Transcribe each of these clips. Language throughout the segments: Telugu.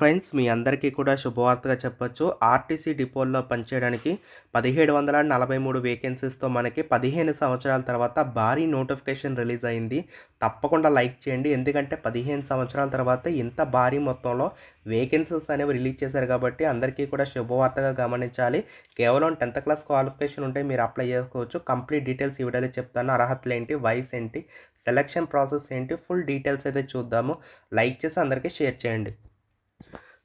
ఫ్రెండ్స్ మీ అందరికీ కూడా శుభవార్తగా చెప్పొచ్చు. ఆర్టీసీ డిపోల్లో పనిచేయడానికి పదిహేడు వందల నలభై మూడు వేకెన్సీస్తో మనకి పదిహేను సంవత్సరాల తర్వాత భారీ నోటిఫికేషన్ రిలీజ్ అయింది. తప్పకుండా లైక్ చేయండి. ఎందుకంటే పదిహేను సంవత్సరాల తర్వాత ఇంత భారీ మొత్తంలో వేకెన్సీస్ అనేవి రిలీజ్ చేశారు కాబట్టి అందరికీ కూడా శుభవార్తగా గమనించాలి. కేవలం టెన్త్ క్లాస్ క్వాలిఫికేషన్ ఉంటే మీరు అప్లై చేసుకోవచ్చు. కంప్లీట్ డీటెయిల్స్ ఈ వీడియోలో చెప్తాను. అర్హతలు ఏంటి? వయసు ఏంటి? సెలక్షన్ ప్రాసెస్ ఏంటి? ఫుల్ డీటెయిల్స్ అయితే చూద్దాము. లైక్ చేసి అందరికీ షేర్ చేయండి.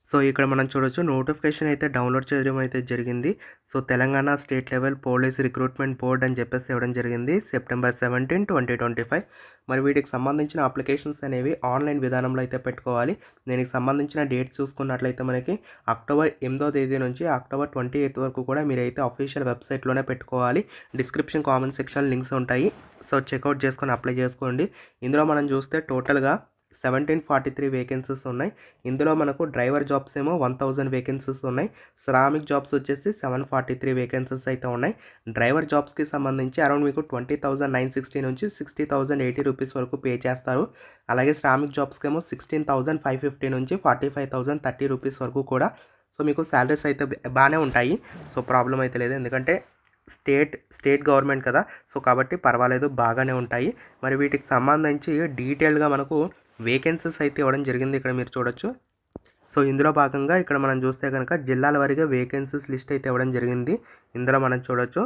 సో ఇక్కడ మనం చూడొచ్చు నోటిఫికేషన్ అయితే డౌన్లోడ్ చేయడం అయితే జరిగింది. So Telangana state level police recruitment board అని చెప్పేసి ఇవ్వడం జరిగింది September seventeen twenty twenty five. మరి వీటికి సంబంధించిన అప్లికేషన్స్ అనేవి ఆన్లైన్ విధానంలో అయితే పెట్టుకోవాలి. దీనికి సంబంధించిన డేట్స్ చూసుకున్నట్లయితే మనకి అక్టోబర్ ఎనిమిదో తేదీ నుంచి అక్టోబర్ ట్వంటీ ఎయిత్ వరకు కూడా మీరైతే అఫీషియల్ వెబ్సైట్లోనే పెట్టుకోవాలి. డిస్క్రిప్షన్ కామెంట్ సెక్షన్ లింక్స్ ఉంటాయి. సో చెక్అవుట్ చేసుకొని అప్లై చేసుకోండి. ఇందులో మనం చూస్తే టోటల్గా సెవెంటీన్ ఫార్టీ త్రీ వేకెన్సీస్ ఉన్నాయి. ఇందులో మనకు డ్రైవర్ జాబ్స్ ఏమో వన్ థౌజండ్ వేకెన్సీస్ ఉన్నాయి. శ్రామిక్ జాబ్స్ వచ్చేసి సెవెన్ ఫార్టీ త్రీ వేకెన్సీస్ అయితే ఉన్నాయి. డ్రైవర్ జాబ్స్కి సంబంధించి అరౌండ్ మీకు ట్వంటీ థౌజండ్ నైన్ సిక్స్టీ నుంచి సిక్స్టీ థౌజండ్ ఎయిటీ రూపీస్ వరకు పే చేస్తారు. అలాగే శ్రామిక్ జాబ్స్కి ఏమో సిక్స్టీన్ థౌజండ్ ఫైవ్ ఫిఫ్టీ నుంచి forty five thousand thirty rupees వరకు కూడా. సో మీకు శాలరీస్ అయితే బాగానే ఉంటాయి. సో ప్రాబ్లం అయితే లేదు. ఎందుకంటే స్టేట్ స్టేట్ గవర్నమెంట్ కదా. సో కాబట్టి పర్వాలేదు బాగానే ఉంటాయి. మరి వీటికి సంబంధించి డీటెయిల్గా మనకు వేకెన్సీస్ అయితే ఇవ్వడం జరిగింది ఇక్కడ మీరు చూడొచ్చు. సో ఇందులో భాగంగా ఇక్కడ మనం చూస్తే కనుక జిల్లాల వారీగా వేకెన్సీస్ లిస్ట్ అయితే ఇవ్వడం జరిగింది. ఇందులో మనం చూడొచ్చు.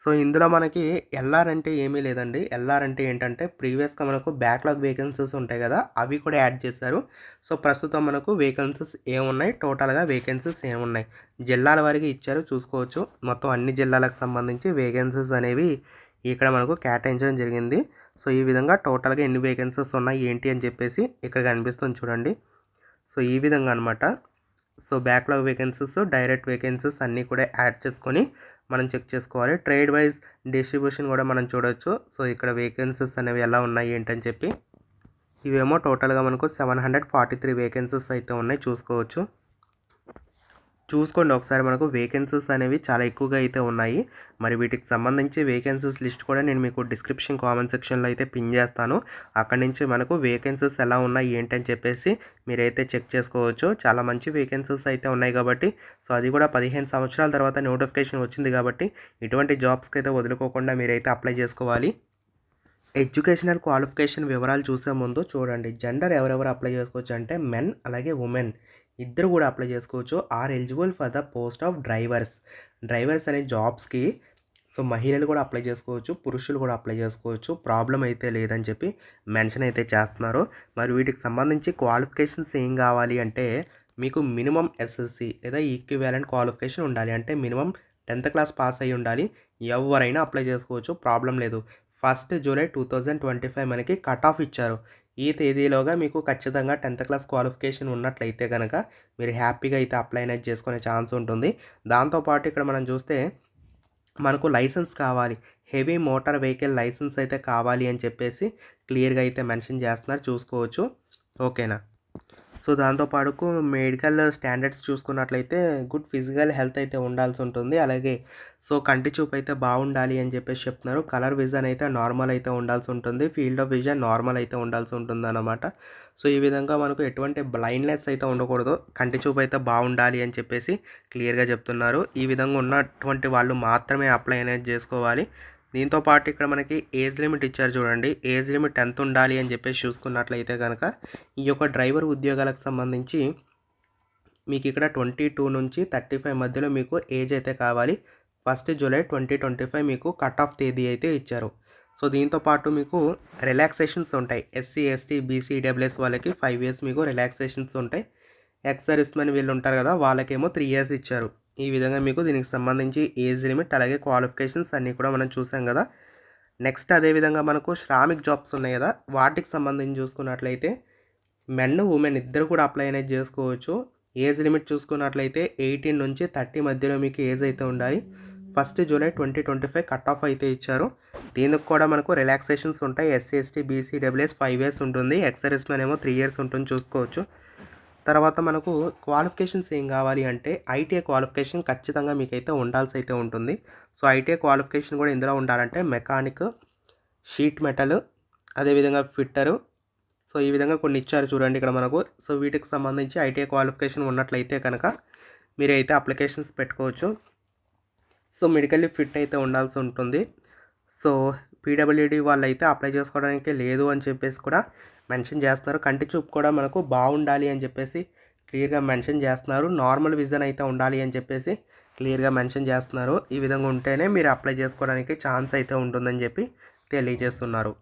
సో ఇందులో మనకి ఎల్ఆర్ అంటే ఏమీ లేదండి. ఎల్ఆర్ అంటే ఏంటంటే ప్రీవియస్గా మనకు బ్యాక్లాగ్ వేకెన్సీస్ ఉంటాయి కదా అవి కూడా యాడ్ చేశారు. సో ప్రస్తుతం మనకు వేకెన్సీస్ ఏమున్నాయి? టోటల్గా వేకెన్సీస్ ఏమున్నాయి? జిల్లాల వారికి ఇచ్చారు చూసుకోవచ్చు. మొత్తం అన్ని జిల్లాలకు సంబంధించి వేకెన్సీస్ అనేవి ఇక్కడ మనకు కేటాయించడం జరిగింది. సో ఈ విధంగా టోటల్గా ఎన్ని వేకెన్సీస్ ఉన్నాయి ఏంటి అని చెప్పేసి ఇక్కడ కనిపిస్తుంది చూడండి. సో ఈ విధంగా అనమాట so backlog vacancies direct vacancies అన్నీ కూడా యాడ్ చేసుకొని మనం చెక్ చేసుకోవాలి. ట్రేడ్ వైజ్ డిస్ట్రిబ్యూషన్ కూడా మనం చూడవచ్చు సో ఇక్కడ వేకెన్సీస్ అనేవి ఎలా ఉన్నాయి ఏంటని చెప్పి. ఇవేమో టోటల్గా మనకు seven hundred forty three vacancies అయితే ఉన్నాయి చూసుకోవచ్చు. చూసుకోండి ఒకసారి మనకు వేకెన్సీస్ అనేవి చాలా ఎక్కువగా అయితే ఉన్నాయి. మరి వీటికి సంబంధించి వేకెన్సీస్ లిస్ట్ కూడా నేను మీకు డిస్క్రిప్షన్ కామెంట్ సెక్షన్లో అయితే పిన్ చేస్తాను. అక్కడి నుంచి మనకు వేకెన్సీస్ ఎలా ఉన్నాయి ఏంటని చెప్పేసి మీరైతే చెక్ చేసుకోవచ్చు. చాలా మంచి వేకెన్సీస్ అయితే ఉన్నాయి కాబట్టి సో అది కూడా పదిహేను సంవత్సరాల తర్వాత నోటిఫికేషన్ వచ్చింది కాబట్టి ఇటువంటి జాబ్స్కి అయితే వదులుకోకుండా మీరైతే అప్లై చేసుకోవాలి. ఎడ్యుకేషనల్ క్వాలిఫికేషన్ వివరాలు చూసే ముందు చూడండి జెండర్ ఎవరెవరు అప్లై చేసుకోవచ్చు అంటే మెన్ అలాగే ఉమెన్ ఇద్దరు కూడా అప్లై చేసుకోవచ్చు. Are eligible for the post of drivers drivers అనే జాబ్స్కి సో మహిళలు కూడా అప్లై చేసుకోవచ్చు పురుషులు కూడా అప్లై చేసుకోవచ్చు. ప్రాబ్లం అయితే లేదని చెప్పి మెన్షన్ అయితే చేస్తున్నారు. మరి వీటికి సంబంధించి క్వాలిఫికేషన్స్ ఏం కావాలి అంటే మీకు మినిమం ఎస్ఎస్సి లేదా ఈక్వివాలెంట్ క్వాలిఫికేషన్ ఉండాలి. అంటే మినిమం టెన్త్ క్లాస్ పాస్ అయ్యి ఉండాలి. ఎవరైనా అప్లై చేసుకోవచ్చు. ప్రాబ్లం లేదు. First July two thousand twenty five మనకి కట్ ఆఫ్ ఇచ్చారు. ఈ తేదీలోగా మీకు ఖచ్చితంగా టెన్త్ క్లాస్ క్వాలిఫికేషన్ ఉన్నట్లయితే కనుక మీరు హ్యాపీగా అయితే అప్లై అనేది చేసుకునే ఛాన్స్ ఉంటుంది. దాంతోపాటు ఇక్కడ మనం చూస్తే మనకు లైసెన్స్ కావాలి. హెవీ మోటార్ వెహికల్ లైసెన్స్ అయితే కావాలి అని చెప్పేసి క్లియర్గా అయితే మెన్షన్ చేస్తున్నారు. చూసుకోవచ్చు. ఓకేనా? సో దాంతోపాటు మెడికల్ స్టాండర్డ్స్ చూసుకున్నట్లయితే గుడ్ ఫిజికల్ హెల్త్ అయితే ఉండాల్సి ఉంటుంది. అలాగే సో కంటి చూపు అయితే బాగుండాలి అని చెప్పేసి చెప్తున్నారు. కలర్ విజన్ అయితే నార్మల్ అయితే ఉండాల్సి ఉంటుంది. ఫీల్డ్ ఆఫ్ విజన్ నార్మల్ అయితే ఉండాల్సి ఉంటుంది అనమాట సో ఈ విధంగా మనకు ఎటువంటి బ్లైండ్నెస్ అయితే ఉండకూడదు. కంటి చూపు అయితే బాగుండాలి అని చెప్పేసి క్లియర్గా చెప్తున్నారు. ఈ విధంగా ఉన్నటువంటి వాళ్ళు మాత్రమే అప్లై అనేది చేసుకోవాలి. దీంతో పాటు ఇక్కడ మనకి ఏజ్ లిమిట్ ఇచ్చారు చూడండి. ఏజ్ లిమిట్ ఎంత ఉండాలి అని చెప్పేసి చూసుకున్నట్లయితే కనుక ఈ యొక్క డ్రైవర్ ఉద్యోగాలకు సంబంధించి మీకు ఇక్కడ ట్వంటీ టూ నుంచి థర్టీ ఫైవ్ మధ్యలో మీకు ఏజ్ అయితే కావాలి. First July twenty twenty five మీకు కట్ ఆఫ్ తేదీ అయితే ఇచ్చారు. సో దీంతో పాటు మీకు రిలాక్సేషన్స్ ఉంటాయి. ఎస్సీ ఎస్టీ బీసీ డబ్ల్యూఎస్ వాళ్ళకి ఫైవ్ ఇయర్స్ మీకు రిలాక్సేషన్స్ ఉంటాయి. ఎక్స్ సర్వీస్మెన్ వీళ్ళు ఉంటారు కదా వాళ్ళకేమో త్రీ ఇయర్స్ ఇచ్చారు. ఈ విధంగా మీకు దీనికి సంబంధించి ఏజ్ లిమిట్ అలాగే క్వాలిఫికేషన్స్ అన్నీ కూడా మనం చూసాం కదా. నెక్స్ట్ అదేవిధంగా మనకు శ్రామిక్ జాబ్స్ ఉన్నాయి కదా. వాటికి సంబంధించి చూసుకున్నట్లయితే మెన్ ఉమెన్ ఇద్దరు కూడా అప్లై అనేది చేసుకోవచ్చు. ఏజ్ లిమిట్ చూసుకున్నట్లయితే ఎయిటీన్ నుంచి థర్టీ మధ్యలో మీకు ఏజ్ అయితే ఉండాలి. First July twenty twenty five cut off అయితే ఇచ్చారు. దీనికి కూడా మనకు రిలాక్సేషన్స్ ఉంటాయి. SC ST BC WS five years ఉంటుంది. ఎక్సర్ఎస్మెన్ ఏమో త్రీ ఇయర్స్ ఉంటుంది చూసుకోవచ్చు. తర్వాత మనకు క్వాలిఫికేషన్స్ ఏం కావాలి అంటే ఐటీఐ క్వాలిఫికేషన్ ఖచ్చితంగా మీకైతే ఉండాల్సి అయితే ఉంటుంది. సో ఐటీఐ క్వాలిఫికేషన్ కూడా ఇందులో ఉండాలంటే మెకానిక్ షీట్ మెటల్ అదేవిధంగా ఫిట్టరు సో ఈ విధంగా కొన్ని ఇచ్చారు చూడండి ఇక్కడ మనకు. సో వీటికి సంబంధించి ఐటీఐ క్వాలిఫికేషన్ ఉన్నట్లయితే కనుక మీరైతే అప్లికేషన్స్ పెట్టుకోవచ్చు. సో మెడికల్లీ ఫిట్ అయితే ఉండాల్సి ఉంటుంది. సో పీడబ్ల్యూడి వాళ్ళు అయితే అప్లై చేసుకోవడానికి లేదు అని చెప్పేసి కూడా మెన్షన్ చేస్తున్నారు. కంటి చూపు కూడా మనకు బాగుండాలి అని చెప్పేసి క్లియర్గా మెన్షన్ చేస్తున్నారు. నార్మల్ విజన్ అయితే ఉండాలి అని చెప్పేసి క్లియర్గా మెన్షన్ చేస్తున్నారు. ఈ విధంగా ఉంటేనే మీరు అప్లై చేసుకోవడానికి ఛాన్స్ అయితే ఉంటుందని చెప్పి తెలియజేస్తున్నారు.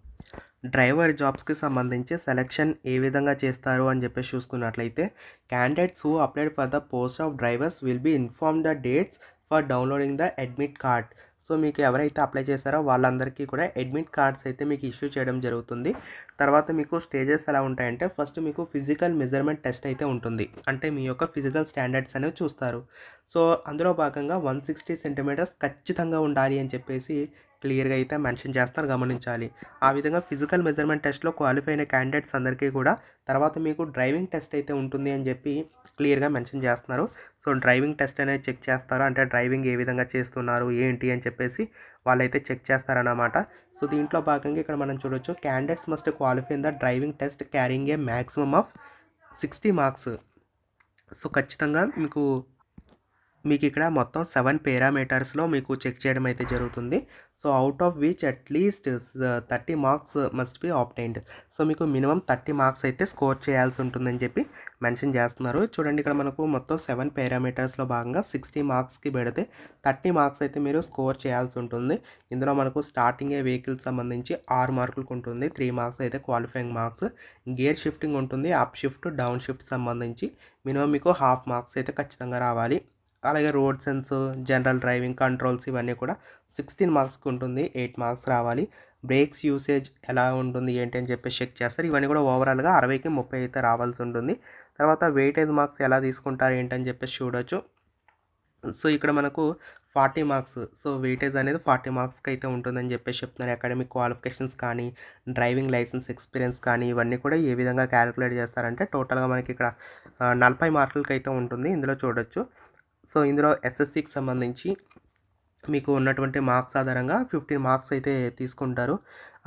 డ్రైవర్ జాబ్స్కి సంబంధించి సెలెక్షన్ ఏ విధంగా చేస్తారు అని చెప్పేసి చూసుకున్నట్లయితే candidates who applied for the post of drivers will be inform the dates for downloading the admit card so మీకు ఎవరైతే అప్లై చేశారో వాళ్ళందరికీ కూడా అడ్మిట్ కార్డ్స్ అయితే మీకు ఇష్యూ చేయడం జరుగుతుంది. తర్వాత మీకు స్టేజెస్ ఎలా ఉంటాయంటే ఫస్ట్ మీకు ఫిజికల్ మెజర్మెంట్ టెస్ట్ అయితే ఉంటుంది. అంటే మీ యొక్క ఫిజికల్ స్టాండర్డ్స్ అనేవి చూస్తారు. సో అందులో భాగంగా వన్ సిక్స్టీ సెంటీమీటర్స్ ఖచ్చితంగా ఉండాలి అని చెప్పేసి క్లియర్గా అయితే మెన్షన్ చేస్తారు గమనించాలి. ఆ విధంగా ఫిజికల్ మెజర్మెంట్ టెస్ట్లో క్వాలిఫై అయిన క్యాండిడేట్స్ అందరికీ కూడా తర్వాత మీకు డ్రైవింగ్ టెస్ట్ అయితే ఉంటుంది అని చెప్పి క్లియర్గా మెన్షన్ చేస్తున్నారు. సో డ్రైవింగ్ టెస్ట్ అనేది చెక్ చేస్తారు? అంటే డ్రైవింగ్ ఏ విధంగా చేస్తున్నారు? ఏంటి? అని చెప్పేసి వాళ్ళైతే చెక్ చేస్తారన్నమాట. సో దీంట్లో భాగంగా ఇక్కడ మనం చూడొచ్చు candidates must qualify in the driving test carrying a maximum of sixty marks. So ఖచ్చితంగా మీకు మీకు ఇక్కడ మొత్తం సెవెన్ పేరామీటర్స్లో మీకు చెక్ చేయడం అయితే జరుగుతుంది. So out of which at least thirty marks must be obtained so మీకు మినిమం థర్టీ మార్క్స్ అయితే స్కోర్ చేయాల్సి ఉంటుందని చెప్పి మెన్షన్ చేస్తున్నారు. చూడండి ఇక్కడ మనకు మొత్తం సెవెన్ పేరామీటర్స్లో భాగంగా సిక్స్టీ మార్క్స్కి పెడితే థర్టీ మార్క్స్ అయితే మీరు స్కోర్ చేయాల్సి ఉంటుంది. ఇందులో మనకు స్టార్టింగ్ ఏ వెహికల్ సంబంధించి ఆరు మార్కులకు ఉంటుంది త్రీ మార్క్స్ అయితే క్వాలిఫైయింగ్ మార్క్స్. గేర్ షిఫ్టింగ్ ఉంటుంది. అప్ షిఫ్ట్ డౌన్ షిఫ్ట్ సంబంధించి మినిమం మీకు హాఫ్ మార్క్స్ అయితే ఖచ్చితంగా రావాలి. అలాగే road sense general driving controls ఇవన్నీ కూడా సిక్స్టీన్ మార్క్స్కి ఉంటుంది ఎయిట్ మార్క్స్ రావాలి. బ్రేక్స్ యూసేజ్ ఎలా ఉంటుంది ఏంటి అని చెప్పి చెక్ చేస్తారు. ఇవన్నీ కూడా ఓవరాల్గా అరవైకి ముప్పై అయితే రావాల్సి ఉంటుంది. తర్వాత వెయిటేజ్ మార్క్స్ ఎలా తీసుకుంటారు ఏంటని చెప్పేసి చూడొచ్చు. సో ఇక్కడ మనకు ఫార్టీ మార్క్స్ సో వెయిటేజ్ అనేది ఫార్టీ మార్క్స్కి అయితే ఉంటుందని చెప్పేసి చెప్తున్నారు. అకాడమిక్ క్వాలిఫికేషన్స్ కానీ డ్రైవింగ్ లైసెన్స్ ఎక్స్పీరియన్స్ కానీ ఇవన్నీ కూడా ఏ విధంగా క్యాలిక్యులేట్ చేస్తారంటే టోటల్గా మనకి ఇక్కడ నలభై మార్కులకి అయితే ఉంటుంది. ఇందులో చూడొచ్చు. సో ఇందులో ఎస్ఎస్సికి సంబంధించి మీకు ఉన్నటువంటి మార్క్స్ ఆధారంగా ఫిఫ్టీన్ మార్క్స్ అయితే తీసుకుంటారు.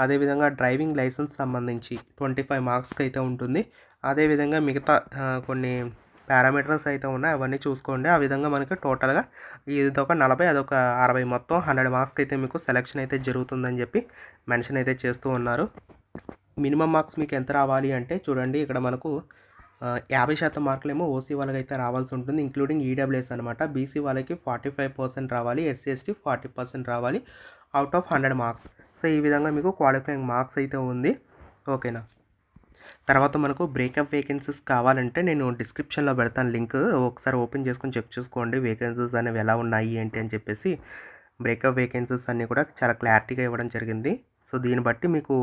అదేవిధంగా డ్రైవింగ్ లైసెన్స్ సంబంధించి ట్వంటీ ఫైవ్ మార్క్స్కి అయితే ఉంటుంది. అదేవిధంగా మిగతా కొన్ని పారామీటర్స్ అయితే ఉన్నాయి. అవన్నీ చూసుకోండి. ఆ విధంగా మనకి టోటల్గా ఇదొక నలభై అదొక అరవై మొత్తం హండ్రెడ్ మార్క్స్కి అయితే మీకు సెలెక్షన్ అయితే జరుగుతుందని చెప్పి మెన్షన్ అయితే చేస్తూ ఉన్నారు. మినిమం మార్క్స్ మీకు ఎంత రావాలి అంటే చూడండి. ఇక్కడ మనకు యాభై శాతం మార్కులేమో ఓసీ వాళ్ళకి అయితే రావాల్సి ఉంటుంది ఇంక్లూడింగ్ ఈడబ్ల్యూఎస్ అనమాట బీసీ వాళ్ళకి ఫార్టీ ఫైవ్ పర్సెంట్ రావాలి ఎస్సీ ఎస్టీ ఫార్టీ పర్సెంట్ రావాలి out of hundred marks. So ఈ విధంగా మీకు క్వాలిఫైయింగ్ మార్క్స్ అయితే ఉంది. ఓకేనా? తర్వాత మనకు బ్రేకప్ వేకెన్సీస్ కావాలంటే నేను డిస్క్రిప్షన్లో పెడతాను లింక్. ఒకసారి ఓపెన్ చేసుకొని చెక్ చూసుకోండి వేకెన్సీస్ అనేవి ఎలా ఉన్నాయి ఏంటి అని చెప్పేసి. బ్రేకప్ వేకెన్సీస్ అన్నీ కూడా చాలా క్లారిటీగా ఇవ్వడం జరిగింది. సో దీన్ని బట్టి మీకు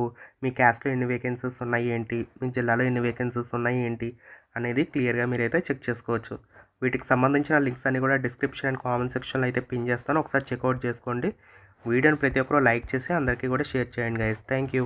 మీ క్యాస్ట్లో ఎన్ని వేకెన్సీస్ ఉన్నాయి ఏంటి? మీ జిల్లాలో ఎన్ని వేకెన్సీస్ ఉన్నాయి ఏంటి? అనేది క్లియర్గా మీరైతే చెక్ చేసుకోవచ్చు. వీటికి సంబంధించిన లింక్స్ అన్ని కూడా డిస్క్రిప్షన్ అండ్ కామెంట్ సెక్షన్లో అయితే పిన్ చేస్తాను. ఒకసారి చెక్అవుట్ చేసుకోండి. వీడియోని ప్రతి ఒక్కరూ లైక్ చేసి అందరికీ కూడా షేర్ చేయండి గైస్. Thank you